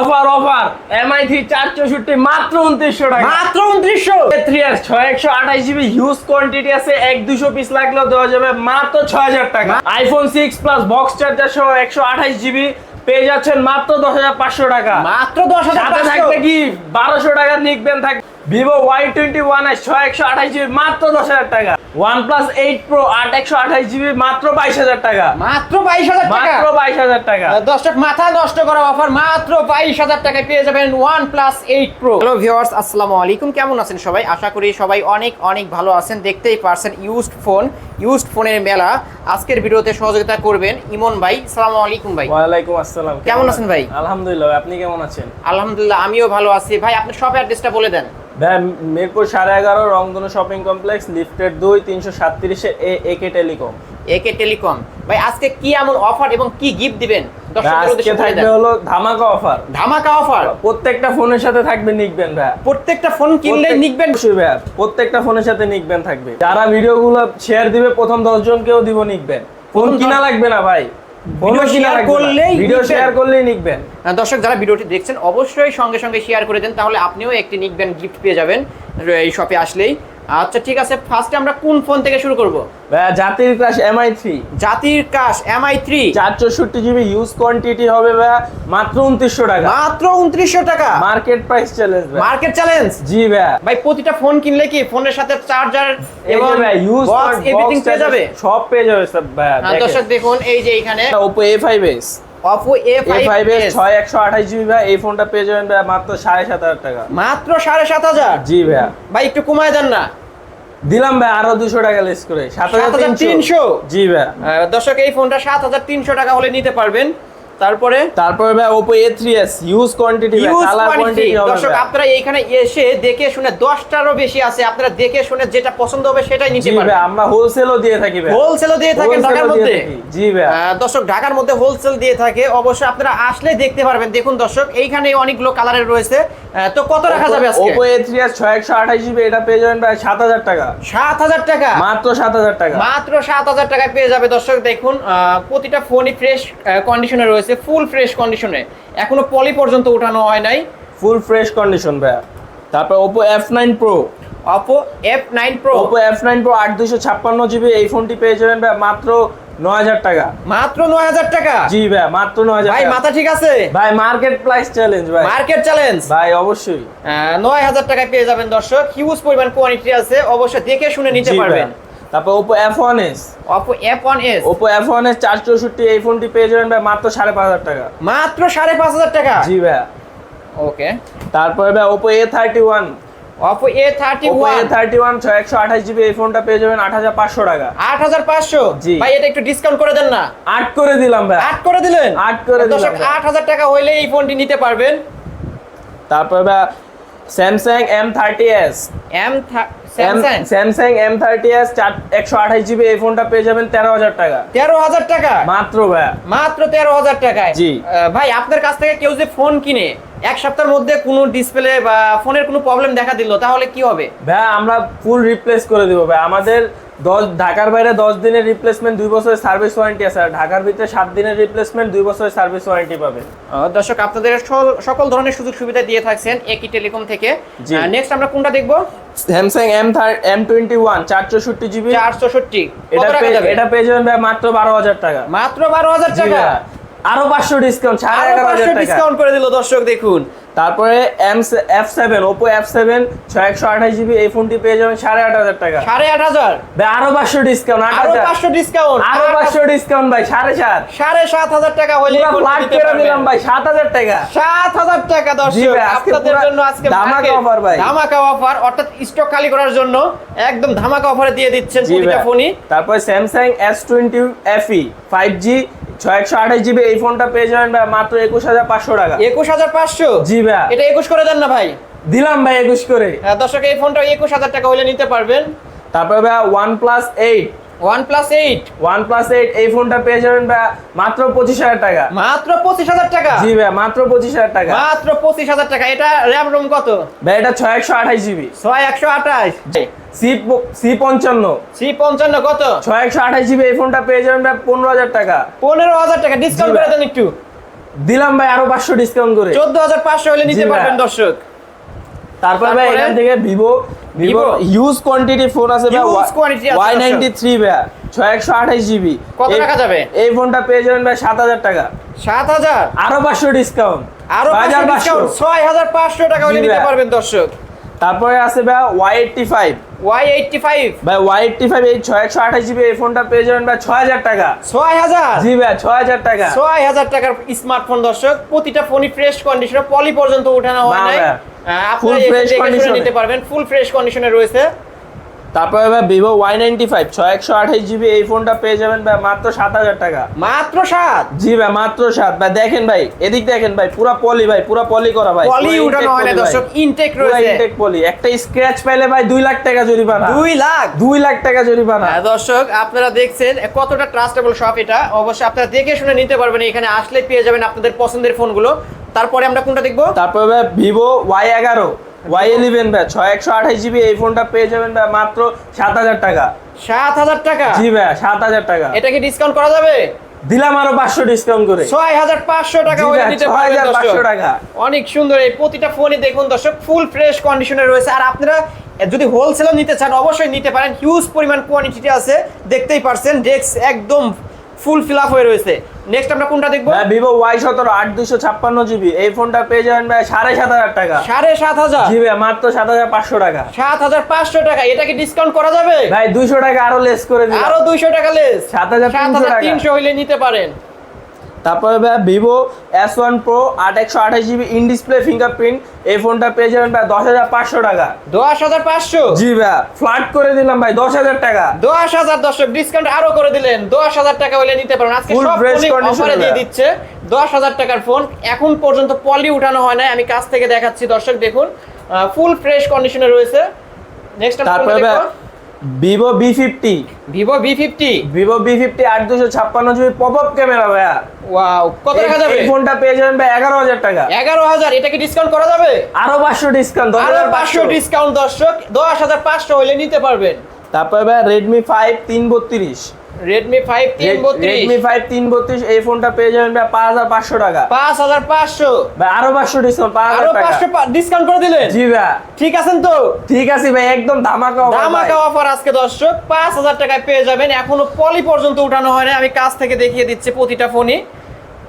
Offer offer offer. Mi three চার চৌষট্টি মাত্র উনত্রিশশো টাকা। মাত্র উনত্রিশশো। থ্রি আর ছয় একশো আঠাশ জিবি হিউজ কোয়ান্টিটি আছে এক দুশো পিস লাগলেও দেওয়া যাবে মাত্র ছয় হাজার টাকা iPhone six plus box charger সহ একশো আঠাশ জিবি পেয়ে যাচ্ছেন মাত্র দশ হাজার পাঁচশো টাকা। মাত্র দশ হাজার টাকা থাকবে কি বারোশো টাকা নিকবেন থাকবে। ভিভো ওয়াই টোয়েন্টি ওয়ান ছয় একশো আঠাশ জিবি মাত্র দশ হাজার টাকা। ওয়ান প্লাস এইট প্রো আট একশো আঠাশ জিবি মাত্র বাইশ হাজার টাকা। মাত্র বাইশ হাজার টাকা? মাত্র বাইশ হাজার টাকা। দর্শক মাথা নষ্ট করা অফার মাত্র বাইশ হাজার টাকায় পেয়ে যাবেন OnePlus eight pro hello viewers আসসালামু আলাইকুম। কেমন আছেন সবাই? আশা করি সবাই অনেক অনেক ভালো আছেন। দেখতেই পারছেন ইউজড ফোন ইউজড ফোনের মেলা। আজকের ভিডিওতে সহযোগিতা করবেন ইমন ভাই। সালামু আলাইকুম ভাই। ওয়ালাইকুম আসসালাম। কেমন আছেন ভাই? আলহামদুলিল্লাহ আপনি কেমন আছেন? আলহামদুলিল্লাহ আমিও ভালো আছি। ভাই আপনার সব অ্যাড্রেসটা বলে দেন। ভাই মিরপুর সাড়ে এগারো রংধনু শপিং কমপ্লেক্স লিফটেড দুই তিনশো সাতত্রিশে এ একে টেলিকম। একে টেলিকম। ভাই আজকে কি এমন অফার এবং কি গিফট দিবেন? আজকে থাকবে হলো ধামাকা অফার ধামাকা অফার প্রত্যেকটা ফোনের সাথে থাকবে নিকবেন ভাই। প্রত্যেকটা ফোন কিনলে নিকবেন ভাই। প্রত্যেকটা ফোনের সাথে নিকবেন থাকবে। যারা ভিডিওগুলো শেয়ার দিবে প্রথম দশ জনকেও দিব নিকবেন ফোন কিনা লাগবে না ভাই। ফোন শেয়ার করলেই ভিডিও শেয়ার করলেই লিখবেন। দর্শক যারা ভিডিওটি দেখছেন অবশ্যই সঙ্গে সঙ্গে শেয়ার করে দেন তাহলে আপনিও একটি নিকবেন গিফট পেয়ে যাবেন এই শপে আসলেই। আচ্ছা ঠিক আছে ফার্স্টে আমরা কোন ফোন থেকে শুরু করব? জাতির ক্রাশ এমআই থ্রি জাতির কাশ এমআই থ্রি চার চৌষট্টি জিবি ইউজ কোয়ান্টিটি হবে ভাই মাত্র উনত্রিশশো টাকা। মাত্র উনত্রিশশো টাকা? Market price challenge market challenge জি ভাই ভাই প্রতিটা ফোন কিনলে কি ফোনের সাথে চার্জার এবং ইউজ এভরিথিং পেয়ে যাবে? সব পেয়ে যাবে সব ভাই আহ, দর্শক দেখুন এই যে এখানে Oppo A five S Oppo A A five S ছয় একশো আঠাশ জিবি ভাই এই ফোনটা পেয়ে যাবেন ভাই মাত্র সাড়ে সাত হাজার টাকা। মাত্র সাড়ে সাত হাজার? জি ভাইয়া। ভাই একটু কমায় দেন না। দিলাম ভাই আরও দুশো টাকা লেস করে। সাত হাজার 7,300 তিনশো? জি ভাই। দর্শক এই ফোনটা সাত হাজার তিনশো টাকা হলে নিতে পারবেন। তারপরে? তারপরে ভাই three S use quantity colour quantity দর্শক আপনারা এইখানে এসে দেখে শুনে দশটারও বেশি আছে আপনারা দেখে শুনে যেটা পছন্দ হবে সেটাই নিতে জি আমরা হোলসেলও দিয়ে থাকি ভাই। হোলসেলও দিয়ে থাকেন ঢাকার মধ্যে? জি ভাই। দর্শক ঢাকার মধ্যে হোলসেল দিয়ে থাকে। অবশ্যই আপনারা আসলে দেখতে পারবেন। দেখুন দর্শক এইখানে অনেকগুলো কালারের রয়েছে। তো কত রাখা যাবে আজকে? ওপো এ থ্রি এস ছয় একশো আঠাশ জিবি এটা পেয়ে যাবেন ভাই সাত হাজার টাকা। সাত হাজার টাকা? মাত্র সাত হাজার টাকা। মাত্র সাত হাজার টাকায় পেয়ে যাবে দর্শক দেখুন প্রতিটা ফোনই ফ্রেশ কন্ডিশনে রয়েছে। ফুল ফ্রেশ কন্ডিশনে। এখনও পলি পর্যন্ত উঠানো হয় নাই। ফুল ফ্রেশ কন্ডিশন ভাই তারপর Oppo F nine pro Oppo F nine pro Oppo F nine pro আট দুশো ছাপ্পান্ন জিবি এই ফোনটি পেয়ে যাবেন ভাই মাত্র নয় হাজার টাকা। মাত্র নয় হাজার টাকা? জি ভাই মাত্র নয় হাজার ভাই মাথা ঠিক আছে? ভাই মার্কেট প্রাইস চ্যালেঞ্জ ভাই। মার্কেট চ্যালেঞ্জ ভাই অবশ্যই। নয় হাজার টাকায় পেয়ে যাবেন দর্শক। হিউজ পরিমাণ কোয়ালিটি আছে। অবশ্যই দেখে শুনে নিতে পারবেন। তারপর Oppo F one S Oppo F one S Oppo F one S চার চৌষট্টি এই ফোনটি পেয়ে যাবেন ভাই মাত্র সাড়ে পাঁচ হাজার টাকা। মাত্র সাড়ে পাঁচ হাজার টাকা? জি ভাই। ওকে। তারপরে ভাই Oppo A thirty one Oppo A thirty Oppo A thirty one ছয় একশো আঠাশ জিবি এই ফোনটা পেয়ে যাবেন আট হাজার পাঁচশো টাকা। আট হাজার পাঁচশো? জি। ভাই এটা একটু ডিসকাউন্ট করে দেন না। আট করে দিলাম ভাই। আট করে দিলেন? আট করে দিলাম। আট হাজার টাকা হইলে এই ফোনটি নিতে পারবেন। তারপরে ভাই Samsung M thirty S M Samsung M thirty S চার একশো আঠাশ জিবি এই ফোনটা পেয়ে যাবেন তেরো হাজার টাকা। তেরো হাজার টাকা? মাত্র ভাইয়া। মাত্র তেরো হাজার টাকায়? জি। ভাই আপনার কাছ থেকে কেউ যে ফোন কিনে এক সপ্তাহের মধ্যে কোনো ডিসপ্লে বা ফোনের কোনো প্রবলেম দেখা দিল তাহলে কি হবে? ভাই আমরা ফুল রিপ্লেস করে দেবো ভাই আমাদের দশ ঢাকার বাইরে দশ দিনের রিপ্লেসমেন্ট দুই বছরের সার্ভিস ওয়ারেন্টি আছে। আর ঢাকার ভিতরে সাত দিনের রিপ্লেসমেন্ট দুই বছরের সার্ভিস ওয়ারেন্টি পাবে। দর্শক আপনাদের সকল ধরনের সুযোগ সুবিধা দিয়ে থাকছেন একই টেলিকম থেকে। নেক্সট আমরা কোনটা দেখব? Samsung M M twenty one চার চৌষট্টি জিবি চার চৌষট্টি এটা পেয়ে- যাবে? এটা পেয়ে যাবেন মাত্র বারো হাজার টাকা। মাত্র বারো হাজার টাকা। আরও পাঁচশো ডিসকাউন্ট সাড়ে এগারো ডিসকাউন্ট করে দিল দর্শক দেখুন। তারপরে M F seven Oppo F seven ছয় একশো আঠাশ জিবি এই ফোনটি পেয়ে যাবেন সাড়ে আট হাজার টাকা। সাড়ে আট হাজার? ভাই আরও পাঁচশো ডিসকাউন্ট আট হাজার। পাঁচশো ডিসকাউন্ট আরও পাঁচশো ডিসকাউন্ট ভাই সাড়ে সাত। সাড়ে সাত হাজার টাকা হলে ফ্ল্যাট করে দিলাম ভাই সাত হাজার টাকা। সাত হাজার টাকা দর্শক আপনাদের জন্য আজকে ধামাকা offer ভাই। ধামাকা অফার অর্থাৎ স্টক খালি করার জন্য একদম ধামাকা অফারে দিয়ে দিচ্ছেন প্রতিটা ফোনই তারপর Samsung S twenty FE five G ছয় একশো আঠাশ জিবি এই ফোনটা পেয়ে যাবেন ভাই মাত্র একুশ হাজার পাঁচশো টাকা। একুশ হাজার পাঁচশো? জি ভাই। এটা একুশ করে দেন না ভাই? দিলাম ভাই একুশ করে। আহ, দর্শক এই ফোনটা একুশ হাজার টাকা হলে নিতে পারবেন। তারপর ভাই ওয়ান প্লাস এইট এই ফোনটা পেয়ে যাবেন ভাই মাত্র টাকা। মাত্র পঁচিশ হাজার টাকা? জি ভাই মাত্র পঁচিশ হাজার টাকা। মাত্র পঁচিশ হাজার টাকা। এটা র্যাম রোম কত? ভাই এটা সি পঞ্চান্ন। সি পঞ্চান্ন কত? ছয় একশো আঠাশ জিবি এই ফোনটা পেয়ে যাবেন ভাই পনেরো হাজার টাকা। পনেরো হাজার টাকা। ডিসকাউন্ট জি করে দেন একটু। দিলাম ভাই আরও পাঁচশো ডিসকাউন্ট করে। চোদ্দ হাজার পাঁচশো হলে নিতে। পারবেন দর্শক। তারপর ভাই? এখান থেকে Vivo Vivo? Huge quantity phone আছে ভাই ওয়াই। নাইনটি থ্রি ভাই ছয় একশো আঠাশ জিবি কত টাকা যাবে? এই ফোনটা পেয়ে যাবেন ভাই সাত হাজার টাকা। সাত হাজার? আরও পাঁচশো ডিসকাউন্ট আরও পাঁচশো ডিসকাউন্ট ছয় হাজার পাঁচশো টাকা নিতে পারবেন দর্শক। তারপরে আছে ভাই Y eighty five Y eighty five ভাই ওয়াই এইটটি ফাইভ এই ছয় একশো আঠাশ জিবি এই ফোনটা পেয়ে যাবেন ভাই ছয় হাজার টাকা। ছয় হাজার জি ভাই ছয় হাজার টাকা। ছয় হাজার টাকার স্মার্টফোন দর্শক প্রতিটা ফোনই ফ্রেশ কন্ডিশনে পলি পর্যন্ত উঠানো হয় না শুনে condition-এ। নিতে পারবেন ফুল ফ্রেশ কন্ডিশনে রয়েছে। তারপরে ভাই ভিভো ওয়াই নাইনটি ফাইভ ছয় একশো আঠাশ জিবি এই ফোনটা পেয়ে যাবেন ভাই মাত্র সাত হাজার টাকা। মাত্র সাত? জি ভাই মাত্র সাত। ভাই দেখেন ভাই এদিক দেখেন ভাই পুরা পলি ভাই পুরা পলি করা ভাই পলি উঠানো হয় না দর্শক ইনটেক রয়েছে। ইনটেক পলি একটা স্ক্র্যাচ পাইলে ভাই দুই লাখ টাকা জরিমানা। দুই লাখ? দুই লাখ টাকা জরিমানা। হ্যাঁ, দর্শক আপনারা দেখছেন কতটা ট্রাস্টেবল শপ এটা। অবশ্যই আপনারা দেখে শুনে নিতে পারবেন এখানে আসলে পেয়ে যাবেন আপনাদের পছন্দের ফোনগুলো তারপরে আমরা কোনটা দেখব? তারপরে ভাই ভিভো ওয়াই এগারো ওয়াই ইলেভেন ভাই ছয় একশো আঠাশ জিবি এই ফোনটা পেয়ে যাবেন ভাই মাত্র সাত হাজার টাকা। সাত হাজার টাকা? জি ভাই সাত হাজার টাকা। এটা কি ডিসকাউন্ট করা যাবে? দিলাম আরও পাঁচশো ডিসকাউন্ট করে। ছয় হাজার পাঁচশো টাকা জি হলে ভাই, নিতে 6500 টাকা। অনেক সুন্দর এই প্রতিটা ফোনই দেখুন দর্শক ফুল ফ্রেশ কন্ডিশনে রয়েছে। আর আপনারা যদি হোলসেলও নিতে চান অবশ্যই নিতে পারেন। হিউজ পরিমাণ কোয়ান্টিটি আছে দেখতেই পারছেন। ডেস্ক একদম ফুল ফিল আপ হয়ে রয়েছে। নেক্সট আমরা কোনটা দেখব? ভাই ভিভো ওয়াই সতেরো আট দুশো ছাপ্পান্ন জিবি এই ফোনটা পেয়ে যাবেন ভাই সাড়ে সাত হাজার টাকা। সাড়ে সাত হাজার? জিবি ভাই মাত্র সাত হাজার পাঁচশো টাকা। সাত হাজার পাঁচশো টাকা এটা কি ডিসকাউন্ট করা যাবে? ভাই দুশো টাকা আরও লেস করে দিন আরও দুইশো টাকা লেস সাত হাজার সাত হাজার তিনশো হইলে নিতে পারেন। তারপরে ভাই ভিভো এস ওয়ান প্রো আট একশো আঠাশ জিবি ইন ডিসপ্লে ফিঙ্গারপ্রিন্ট এই ফোনটা পেয়ে যাবেন ভাই দশ হাজার পাঁচশো টাকা। দশ হাজার পাঁচশো? জি ভাই ফ্ল্যাট করে দিলাম ভাই দশ হাজার টাকা। দশ হাজার দর্শক ডিসকাউন্ট আরও করে দিলেন। দশ হাজার টাকা হলে নিতে পারেন। আজকে সব অফারে দিয়ে দিচ্ছে। দশ হাজার টাকার ফোন এখন পর্যন্ত পলি উঠানো হয় নাই। আমি কাছ থেকে দেখাচ্ছি দর্শক দেখুন। ফুল ফ্রেশ কন্ডিশনে রয়েছে। নেক্সট তারপরে Vivo B fifty Vivo B fifty Vivo B fifty আট দুশো ছাপ্পান্ন জিবি পপ আপ ক্যামেরা ভাইয়া। ওয়াও কত টাকা যাবে? এই ফোনটা পেয়ে যাবেন ভাই এগারো হাজার টাকা। এগারো হাজার এটা কি ডিসকাউন্ট করা যাবে? আরও পাঁচশো ডিসকাউন্ট দশ হাজার পাঁচশো। ডিসকাউন্ট দর্শক দশ হাজার পাঁচশো হলে নিতে পারবেন। তারপরে ভাই রেডমি ফাইভ তিন বত্রিশ। রেডমি ফাইভ তিন বত্রিশ রেডমি ফাইভ তিন বত্রিশ এই ফোনটা পেয়ে যাবেন ভাই পাঁচ হাজার পাঁচশো টাকা। পাঁচ হাজার পাঁচশো। ভাই আরও পাঁচশো ডিসকাউন্ট পাঁচ আরও হাজার টাকা। পাঁচশো ডিসকাউন্ট করে দিলেন? জি ভাই। ঠিক আছেন তো? ঠিক আছে ভাই একদম ধামাকা ভাই। ধামাকা অফার আজকে দর্শক পাঁচ হাজার টাকায় পেয়ে যাবেন। এখনও পলি পর্যন্ত উঠানো হয় না আমি কাছ থেকে দেখিয়ে দিচ্ছি প্রতিটা ফোনই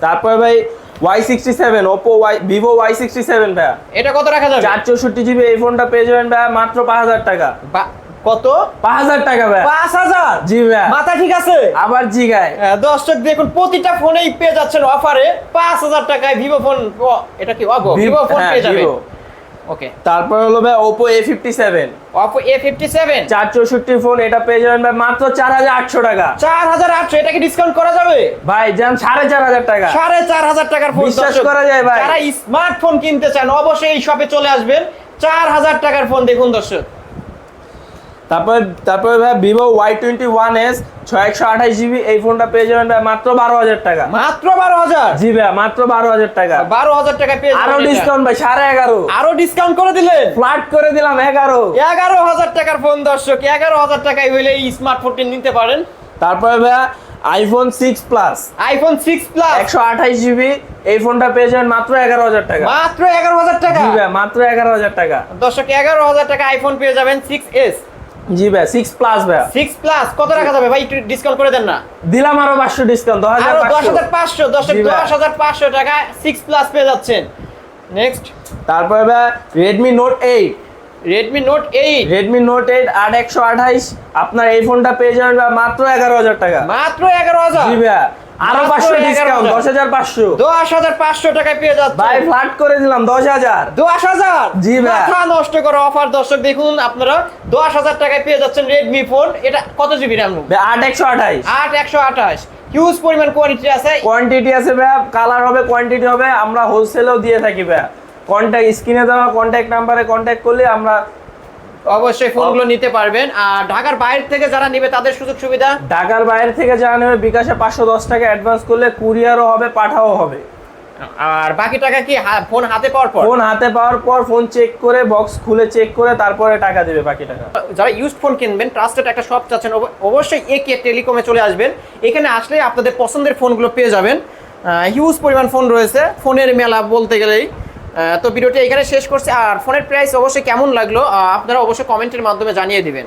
তারপরে ভাই Y sixty seven Oppo Y Vivo Y sixty seven ভাই। এটা কত রাখা যাবে? চার চৌষট্টি জিবি এই ফোনটা পেয়ে যাবেন ভাই মাত্র পাঁচ হাজার টাকা। বা- কত? পাঁচ হাজার টাকা ভাই। পাঁচ হাজার? জি ভাই। মাথা ঠিক আছে? আবার জি গায় হ্যাঁ, দর্শক দেখুন প্রতিটা ফোনেই পেয়ে যাচ্ছেন অফারে পাঁচ হাজার টাকায় ভিভো ফোন। এটা কি অগো ভিভো ফোন হ্যাঁ, পেয়ে যাবে ওকে তারপর হলো ভাই Oppo A fifty seven Oppo A fifty seven চার চৌষট্টি ফোন এটা পেয়ে যাবেন ভাই মাত্র চার হাজার আটশো টাকা। চার হাজার আটশো এটা কি ডিসকাউন্ট করা যাবে? ভাই যান সাড়ে চার হাজার টাকা। সাড়ে চার হাজার টাকার ফোন বিশ্বাস করা যায় ভাই। যারা স্মার্টফোন কিনতে চান অবশ্যই এই শপে চলে আসবেন। চার হাজার টাকার ফোন দেখুন দর্শক। তারপর তারপরে ভাই Vivo Y twenty one S ছয় একশো আঠাশ জিবি এই ফোনটা পেয়ে যাবেন ভাই মাত্র বারো হাজার টাকা। মাত্র বারো হাজার? জি ভাই মাত্র বারো হাজার টাকা। বারো হাজার টাকা পেয়ে আরও। ডিসকাউন্ট ভাই সাড়ে এগারো। আরও ডিসকাউন্ট করে দিলেন? ফ্ল্যাট করে দিলাম এগারো। এগারো হাজার টাকার ফোন দর্শক এগারো হাজার টাকায় হইলে এই স্মার্টফোনটি নিতে পারেন। তারপরে ভাই iPhone six plus iPhone six plus একশো আঠাশ জিবি এই ফোনটা পেয়ে যাবেন মাত্র এগারো হাজার টাকা। মাত্র এগারো হাজার টাকা? জি ভাই মাত্র এগারো হাজার টাকা। দর্শক এগারো হাজার টাকা আইফোন পেয়ে যাবেন সিক্স এস জি ভাই সিক্স প্লাস ভাই। সিক্স প্লাস কত রাখা যাবে? ভাই একটু ডিসকাউন্ট করে দেন না। দিলাম আরও পাঁচশো ডিসকাউন্ট দশ হাজার আরও দশ পাঁচশো হাজার পাঁচশো দর্শক জি ভাই। দশ হাজার পাঁচশো টাকা সিক্স প্লাস পেয়ে যাচ্ছেন। নেক্সট তারপরে ভাই Redmi note eight Redmi note eight Redmi note eight আট একশো আঠাইশ। আপনার এই ফোনটা পেয়ে যাবেন মাত্র এগারো হাজার টাকা। মাত্র এগারো হাজার। জি ভাই। আরও পাঁচশো ডিসকাউন্ট দশ হাজার পাঁচশো। দশ হাজার পাঁচশো টাকায় পেয়ে ভাই ফ্ল্যাট করে দশ হাজার। দশ হাজার? জি মাথা নষ্ট করা অফার দর্শক দেখুন আপনারা দশ হাজার টাকায় পেয়ে যাচ্ছেন রেডমি ফোন এটা কত জিবি র্যাম আট একশো আঠাইশ আট একশো আঠাশ। হিউজ পরিমাণ আছে। কোয়ান্টিটি আছে কালার হবে কোয়ান্টিটি হবে। আমরা হোলসেলেও দিয়ে থাকি ভাই। কন্ট্যাক্ট স্ক্রিনে দেওয়া কন্ট্যাক্ট নাম্বারে কন্ট্যাক্ট করলে আমরা অবশ্যই ফোনগুলো নিতে পারবেন। আর ঢাকার বাইরে থেকে যারা নিবে তাদের সুযোগ সুবিধা? ঢাকার বাইরে থেকে যারা নেবে বিকাশে পাঁচশো দশ টাকা অ্যাডভান্স করলে কুরিয়ারও হবে পাঠাও হবে। আর বাকি টাকা কি ফোন হাতে পাওয়ার পর? ফোন হাতে পাওয়ার পর ফোন চেক করে বক্স খুলে চেক করে তারপরে টাকা দেবে বাকি টাকা। যারা ইউজড ফোন কিনবেন ট্রাস্টেড একটা শপ চাচ্ছেন অব- অবশ্যই একে টেলিকমে চলে আসবেন। এখানে আসলে আপনাদের পছন্দের ফোনগুলো পেয়ে যাবেন। হিউজ পরিমাণ ফোন রয়েছে। ফোনের মেলা বলতে গেলেই তো ভিডিওটি এখানে শেষ করছে। আর ফোনের প্রাইস অবশ্যই কেমন লাগল আপনারা অবশ্যই কমেন্টের মাধ্যমে জানিয়ে দিবেন।